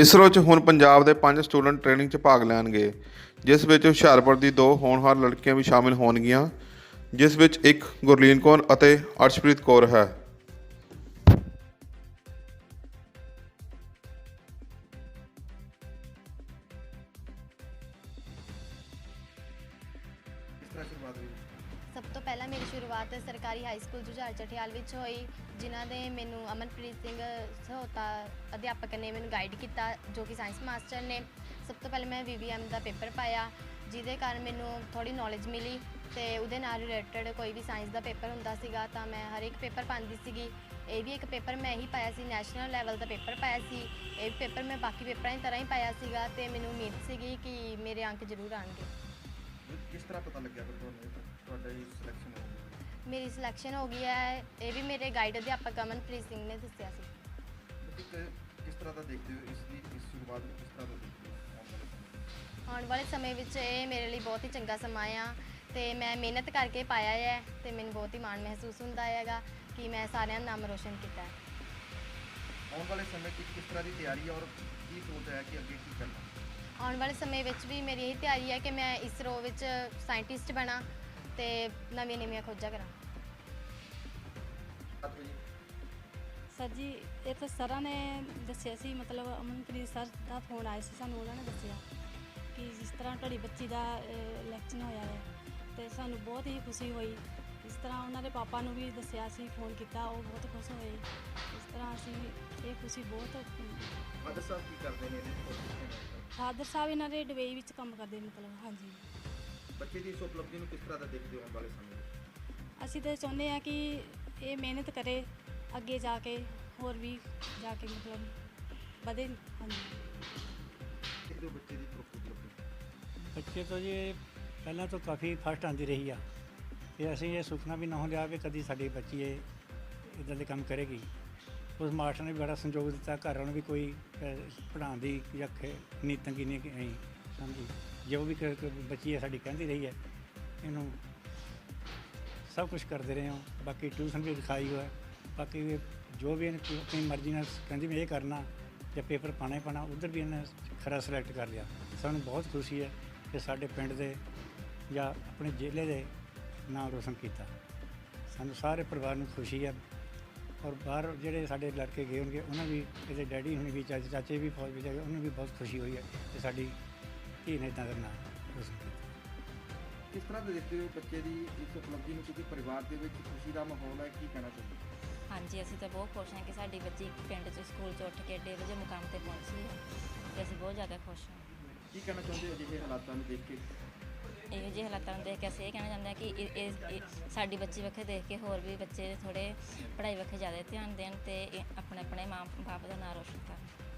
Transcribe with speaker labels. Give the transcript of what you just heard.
Speaker 1: ਇਸਰੋ 'ਚ ਹੁਣ ਪੰਜਾਬ ਦੇ ਪੰਜ ਸਟੂਡੈਂਟ ਟ੍ਰੇਨਿੰਗ 'ਚ ਭਾਗ ਲੈਣਗੇ, ਜਿਸ ਵਿੱਚ ਹੁਸ਼ਿਆਰਪੁਰ ਦੀ ਦੋ ਹੋਣਹਾਰ ਲੜਕੀਆਂ ਵੀ ਸ਼ਾਮਿਲ ਹੋਣਗੀਆਂ, ਜਿਸ ਵਿੱਚ ਇੱਕ ਗੁਰਲੀਨ ਕੌਰ ਅਤੇ ਅਰਸ਼ਪ੍ਰੀਤ ਕੌਰ ਹੈ।
Speaker 2: ਸਭ ਤੋਂ ਪਹਿਲਾਂ ਮੇਰੀ ਸ਼ੁਰੂਆਤ ਸਰਕਾਰੀ ਹਾਈ ਸਕੂਲ ਜੁਝਾਰ ਚਠਿਆਲ ਵਿੱਚ ਹੋਈ, ਜਿਨ੍ਹਾਂ ਦੇ ਮੈਨੂੰ ਅਮਨਪ੍ਰੀਤ ਸਿੰਘ ਸਹੋਤਾ ਅਧਿਆਪਕ ਨੇ ਮੈਨੂੰ ਗਾਈਡ ਕੀਤਾ, ਜੋ ਕਿ ਸਾਇੰਸ ਮਾਸਟਰ ਨੇ। ਸਭ ਤੋਂ ਪਹਿਲਾਂ ਮੈਂ ਵੀਵੀਐਮ ਦਾ ਪੇਪਰ ਪਾਇਆ, ਜਿਹਦੇ ਕਾਰਨ ਮੈਨੂੰ ਥੋੜੀ ਨੌਲੇਜ ਮਿਲੀ ਤੇ ਉਹਦੇ ਨਾਲ ਰਿਲੇਟਡ ਕੋਈ ਵੀ ਸਾਇੰਸ ਦਾ ਪੇਪਰ ਹੁੰਦਾ ਸੀਗਾ, ਤਾਂ ਮੈਂ ਹਰ ਇੱਕ ਪੇਪਰ ਪਾਉਂਦੀ ਸੀਗੀ। ਇਹ ਵੀ ਇੱਕ ਪੇਪਰ ਮੈਂ ਹੀ ਪਾਇਆ ਸੀ ਨੈਸ਼ਨਲ ਲੈਵਲ ਦਾ ਪੇਪਰ ਪਾਇਆ ਸੀ। ਇਹ ਪੇਪਰ ਮੈਂ ਬਾਕੀ ਪੇਪਰਾਂ ਦੀ ਤਰ੍ਹਾਂ ਹੀ ਪਾਇਆ ਸੀਗਾ ਤੇ ਮੈਨੂੰ ਉਮੀਦ ਸੀਗੀ ਕਿ ਮੇਰੇ ਅੰਕ ਜ਼ਰੂਰ ਆਉਣਗੇ।
Speaker 3: ਕਿਸ ਤਰ੍ਹਾਂ ਪਤਾ ਲੱਗਿਆ ਤੁਹਾਨੂੰ ਇਹ
Speaker 2: ਮੇਰੀ ਸਿਲੈਕਸ਼ਨ ਹੋ ਗਈ ਹੈ। ਇਹ ਵੀ ਮੇਰੇ ਗਾਈਡ ਅਧਿਆਪਕ ਅਮਨਪ੍ਰੀਤ ਸਿੰਘ ਨੇ ਦੱਸਿਆ ਸੀ।
Speaker 3: ਤੁਸੀਂ ਕਿ- ਕਿਸ ਤਰ੍ਹਾਂ ਦਾ ਦੇਖਦੇ ਹੋ? ਇਸ ਦੀ ਇਸ ਸ਼ੁਰੂਆਤ ਨੂੰ ਕਿਸ ਤਰ੍ਹਾਂ ਦਾ ਦੇਖਦੇ ਹੋ? ਆਉਣ ਵਾਲੇ ਸਮੇਂ
Speaker 2: ਆਉਣ ਵਾਲੇ ਸਮੇਂ ਵਿੱਚ ਇਹ ਮੇਰੇ ਲਈ ਬਹੁਤ ਹੀ ਚੰਗਾ ਸਮਾਂ ਆ ਤੇ ਮੈਂ ਮਿਹਨਤ ਕਰਕੇ ਪਾਇਆ ਹੈ ਤੇ ਮੈਨੂੰ ਬਹੁਤ ਹੀ ਮਾਣ ਮਹਿਸੂਸ ਹੁੰਦਾ ਹੈਗਾ ਕਿ ਮੈਂ ਸਾਰਿਆਂ ਦਾ ਨਾਮ ਰੋਸ਼ਨ ਕੀਤਾ ਹੈ।
Speaker 3: ਆਉਣ ਵਾਲੇ ਸਮੇਂ 'ਚ ਕਿਸ ਤਰ੍ਹਾਂ ਦੀ ਤਿਆਰੀ ਹੈ ਔਰ ਕੀ ਸੋਚ ਹੈ ਕਿ ਅੱਗੇ ਕੀ ਕਰਨਾ?
Speaker 2: ਆਉਣ ਵਾਲੇ ਸਮੇਂ ਵਿੱਚ ਵੀ ਮੇਰੀ ਇਹ ਤਿਆਰੀ ਹੈ ਕਿ ਮੈਂ ਇਸਰੋ ਵਿੱਚ ਸਾਇੰਟਿਸਟ ਬਣਾ ਤੇ ਨਵੀਆਂ ਨਵੀਆਂ ਖੋਜਾਂ ਕਰਾਂ।
Speaker 3: ਜੀ।
Speaker 4: ਸਰ ਜੀ ਇਹ ਤਾਂ ਸਰਾਂ ਨੇ ਦੱਸਿਆ ਸੀ ਮਤਲਬ ਅਮਨਪ੍ਰੀਤ ਸਰ ਦਾ ਫੋਨ ਆਇਆ ਸੀ ਸਾਨੂੰ ਉਹਨਾਂ ਨੇ ਦੱਸਿਆ ਕਿ ਜਿਸ ਤਰ੍ਹਾਂ ਤੁਹਾਡੀ ਬੱਚੀ ਦਾ ਇਲੈਕਸ਼ਨ ਹੋਇਆ ਹੈ ਤੇ ਸਾਨੂੰ ਬਹੁਤ ਹੀ ਖੁਸ਼ੀ ਹੋਈ। ਇਸ ਤਰ੍ਹਾਂ ਉਹਨਾਂ ਦੇ ਪਾਪਾ ਨੂੰ ਵੀ ਦੱਸਿਆ ਸੀ ਫੋਨ ਕੀਤਾ ਉਹ ਬਹੁਤ ਖੁਸ਼ ਹੋਏ। ਇਸ ਤਰ੍ਹਾਂ ਅਸੀਂ ਇਹ ਖੁਸ਼ੀ ਬਹੁਤ
Speaker 3: ਫਾਦਰ ਸਾਹਿਬ ਕੀ ਕਰਦੇ ਨੇ?
Speaker 4: ਫਾਦਰ ਸਾਹਿਬ ਇਹਨਾਂ ਦੇ ਡਬਈ ਵਿੱਚ ਕੰਮ ਕਰਦੇ ਮਤਲਬ ਹਾਂਜੀ।
Speaker 3: ਬੱਚੇ ਦੀ ਇਸ ਉਪਲਬਧੀ ਨੂੰ ਕਿਸ ਤਰ੍ਹਾਂ ਦਾ ਦੇਖਦੇ ਹੋ ਆਉਣ ਵਾਲੇ ਸਮੇਂ ਵਿੱਚ?
Speaker 4: ਅਸੀਂ ਤਾਂ ਚਾਹੁੰਦੇ ਹਾਂ ਕਿ ਇਹ ਮਿਹਨਤ ਕਰੇ ਅੱਗੇ ਜਾ ਕੇ ਹੋਰ ਵੀ ਜਾ ਕੇ ਮਤਲਬ ਵਧੇ। ਹਾਂਜੀ।
Speaker 3: ਦੇਖਦੇ ਹੋ ਬੱਚੇ ਦੀ ਉਪਲਬਧੀ?
Speaker 5: ਬੱਚੇ ਤੋਂ ਜੀ ਪਹਿਲਾਂ ਤੋਂ ਕਾਫੀ ਫਸਟ ਆਂਦੀ ਰਹੀ ਆ। ਤੇ ਅਸੀਂ ਇਹ ਸੁਪਨਾ ਵੀ ਨਾ ਹੋ ਲਿਆ ਕਿ ਕਦੀ ਸਾਡੀ ਬੱਚੀ ਇਹ ਇਦਾਂ ਦੇ ਕੰਮ ਕਰੇਗੀ। ਉਸ ਮਾਸਟਰ ਨੇ ਵੀ ਬੜਾ ਸੰਯੋਗ ਦਿੱਤਾ ਘਰ ਵਾਲਿਆਂ ਨੂੰ ਵੀ ਕੋਈ ਪੜ੍ਹਾਉਣ ਦੀ ਜਾਂ ਖੇ- ਨੀ ਤੰਗੀ ਨਹੀਂ ਕਿ ਹਾਂਜੀ। ਜੋ ਵੀ ਕ- ਕ- ਬੱਚੀ ਹੈ ਸਾਡੀ ਕਹਿੰਦੀ ਰਹੀ ਹੈ, ਇਹਨੂੰ ਸਭ ਕੁਝ ਕਰਦੇ ਰਹੇ ਹਾਂ। ਬਾਕੀ ਟਿਊਸ਼ਨ ਵੀ ਦਿਖਾਈ ਹੋਇਆ। ਬਾਕੀ ਵੀ ਜੋ ਵੀ ਇਹਨੇ ਕੋਈ ਆਪਣੀ ਮਰਜ਼ੀ ਨਾਲ ਕਹਿੰਦੀ ਮੈਂ ਇਹ ਕਰਨਾ ਜਾਂ ਪੇਪਰ ਪਾਣਾ ਹੀ ਪਾਣਾ ਉਧਰ ਵੀ ਇਹਨੇ ਖਰਾ ਸਿਲੈਕਟ ਕਰ ਲਿਆ। ਸਾਨੂੰ ਬਹੁਤ ਖੁਸ਼ੀ ਹੈ ਕਿ ਸਾਡੇ ਪਿੰਡ ਦੇ ਜਾਂ ਆਪਣੇ ਜ਼ਿਲ੍ਹੇ ਦੇ ਨਾਮ ਰੋਸ਼ਨ ਕੀਤਾ। ਸਾਨੂੰ ਸਾਰੇ ਪਰਿਵਾਰ ਨੂੰ ਖੁਸ਼ੀ ਹੈ ਔਰ ਬਾਹਰ ਜਿਹੜੇ ਸਾਡੇ ਲੜਕੇ ਗਏ ਹੋਣਗੇ, ਉਹਨਾਂ ਵੀ, ਇਹਦੇ ਡੈਡੀ ਹੁਣੀ ਵੀ, ਚਾਚੇ ਚਾਚੇ ਵੀ ਫੌਜ ਵਿੱਚ ਹੈਗੇ ਉਹਨਾਂ ਨੂੰ ਵੀ ਬਹੁਤ ਖੁਸ਼ੀ ਹੋਈ ਹੈ ਕਿ ਸਾਡੀ ਧੀ ਨੇ ਇੱਦਾਂ ਦਾ ਨਾਮ ਰੋਸ਼ਨ ਕੀਤਾ
Speaker 3: ਕਿਸ ਤਰ੍ਹਾਂ ਦੇ ਦੇਖਦੇ ਹੋ ਬੱਚੇ ਦੀ ਇਸ ਉਪਲਬਧੀ ਨੂੰ ਕਿਉਂਕਿ ਪਰਿਵਾਰ ਦੇ ਵਿੱਚ ਖੁਸ਼ੀ ਦਾ ਮਾਹੌਲ ਹੈ ਕੀ ਕਹਿਣਾ ਚਾਹੁੰਦੇ ਹੋ?
Speaker 6: ਹਾਂਜੀ ਅਸੀਂ ਤਾਂ ਬਹੁਤ ਖੁਸ਼ ਹਾਂ ਕਿ ਸਾਡੀ ਬੱਚੀ ਪਿੰਡ 'ਚ ਸਕੂਲ 'ਚ ਉੱਠ ਕੇ ਏਡੇ ਵਧੀਆ ਮੁਕਾਮ ਤੇ ਪਹੁੰਚੀ ਹੈ ਤੇ ਅਸੀਂ ਬਹੁਤ ਜ਼ਿਆਦਾ ਖੁਸ਼ ਹਾਂ।
Speaker 3: ਕੀ ਕਹਿਣਾ ਚਾਹੁੰਦੇ ਹੋ ਅਜਿਹੇ ਹਾਲਾਤਾਂ ਨੂੰ ਦੇਖ ਕੇ?
Speaker 6: ਇਹੋ ਜਿਹੇ ਹਾਲਾਤਾਂ ਨੂੰ ਦੇਖ ਕੇ ਅਸੀਂ ਇਹ ਕਹਿਣਾ ਚਾਹੁੰਦੇ ਹਾਂ ਕਿ ਇਹ- ਇਹ ਇਹ ਸਾਡੀ ਬੱਚੀ ਵੱਖੇ ਦੇਖ ਕੇ ਹੋਰ ਵੀ ਬੱਚੇ ਥੋੜੇ ਪੜ੍ਹਾਈ ਵੱਖੇ ਜ਼ਿਆਦਾ ਧਿਆਨ ਦੇਣ ਤੇ ਇਹ ਆਪਣੇ ਆਪਣੇ ਮਾਂ ਬਾਪ ਦਾ ਨਾਂ ਰੋਸ਼ਨ ਕਰਨ।